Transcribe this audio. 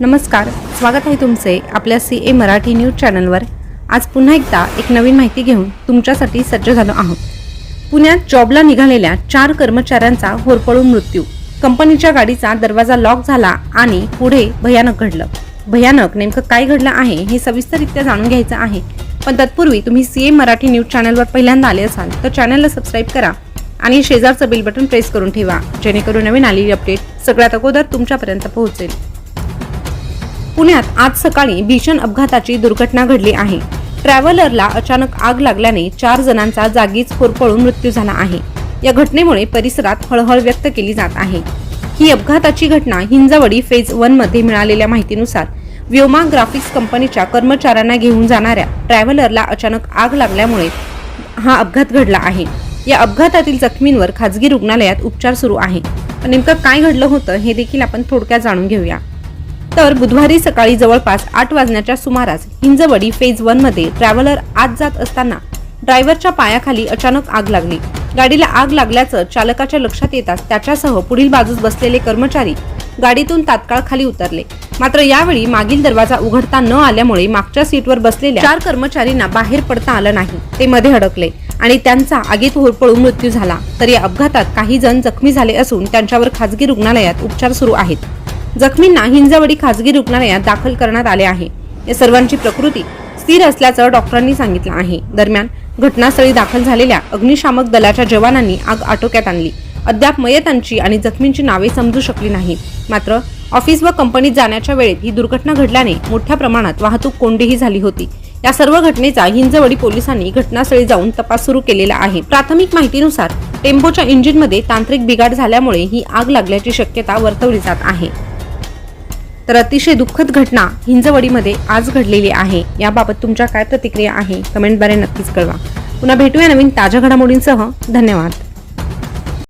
नमस्कार स्वागत आहे तुमचे आपल्या सी ए मराठी न्यूज चॅनलवर. आज पुन्हा एकदा एक नवीन माहिती घेऊन तुमच्यासाठी सज्ज झालो आहोत. पुण्यात जॉबला निघालेल्या चार कर्मचाऱ्यांचा होरपळून मृत्यू. कंपनीच्या गाडीचा दरवाजा लॉक झाला आणि पुढे भयानक घडलं. भयानक नेमकं काय घडलं आहे हे सविस्तररित्या जाणून घ्यायचं आहे. पण तत्पूर्वी तुम्ही सी ए मराठी न्यूज चॅनलवर पहिल्यांदा आले असाल तर चॅनलला सबस्क्राईब करा आणि शेजारचं बिल बटन प्रेस करून ठेवा जेणेकरून नवीन आलेली अपडेट सगळ्यात अगोदर तुमच्यापर्यंत पोहोचेल. पुण्यात आज सकाळी भीषण अपघाताची दुर्घटना घडली आहे. ट्रॅव्हलरला अचानक आग लागल्याने चार जणांचा जागीच होरपळून मृत्यू झाला आहे. या घटनेमुळे परिसरात हळहळ व्यक्त केली जात आहे. ही अपघाताची घटना हिंजवडी फेज वनमध्ये मिळालेल्या माहितीनुसार व्योमा ग्राफिक्स कंपनीच्या कर्मचाऱ्यांना घेऊन जाणाऱ्या ट्रॅव्हलरला अचानक आग लागल्यामुळे हा अपघात घडला आहे. या अपघातातील जखमींवर खाजगी रुग्णालयात उपचार सुरू आहे. नेमकं काय घडलं होतं हे देखील आपण थोडक्यात जाणून घेऊया. तर बुधवारी सकाळी जवळपास आठ वाजण्याच्या सुमारास हिंजवडी फेज वनमध्ये ट्रॅव्हलर आत जात असताना ड्रायव्हरच्या पायाखाली अचानक आग लागली. गाडीला आग लागल्याचं चालकाच्या लक्षात येताच त्याच्यासह पुढील बाजूस बसलेले कर्मचारी गाडीतून तात्काळ खाली उतरले. मात्र यावेळी मागील दरवाजा उघडता न आल्यामुळे मागच्या सीटवर बसलेल्या चार कर्मचारींना बाहेर पडता आलं नाही ते मध्ये अडकले आणि त्यांचा आगीत होरपळून मृत्यू झाला. तर या अपघातात काही जण जखमी झाले असून त्यांच्यावर खासगी रुग्णालयात उपचार सुरू आहेत. जखमींना हिंजवडी खासगी रुग्णालयात दाखल करण्यात आले आहे. या सर्वांची प्रकृती स्थिर असल्याचं डॉक्टरांनी सांगितलं आहे. दरम्यान घटनास्थळी दाखल झालेल्या अग्निशामक दलाच्या जवानांनी आग आटोक्यात आणली. अद्याप मयतांची आणि जखमींची नावे समजू शकली नाही मात्र ऑफिस व कंपनीत जाण्याच्या वेळेत ही दुर्घटना घडल्याने मोठ्या प्रमाणात वाहतूक कोंडीही झाली होती. या सर्व घटनेचा हिंजवडी पोलिसांनी घटनास्थळी जाऊन तपास सुरू केलेला आहे. प्राथमिक माहितीनुसार टेम्पोच्या इंजिनमध्ये तांत्रिक बिघाड झाल्यामुळे ही आग लागल्याची शक्यता वर्तवली जात आहे. तर अतिशय दुःखद घटना हिंजवडीमध्ये आज घडलेली आहे. याबाबत तुमच्या काय प्रतिक्रिया आहे? कमेंटद्वारे नक्कीच कळवा. पुन्हा भेटूया नवीन ताज्या घडामोडींसह. धन्यवाद.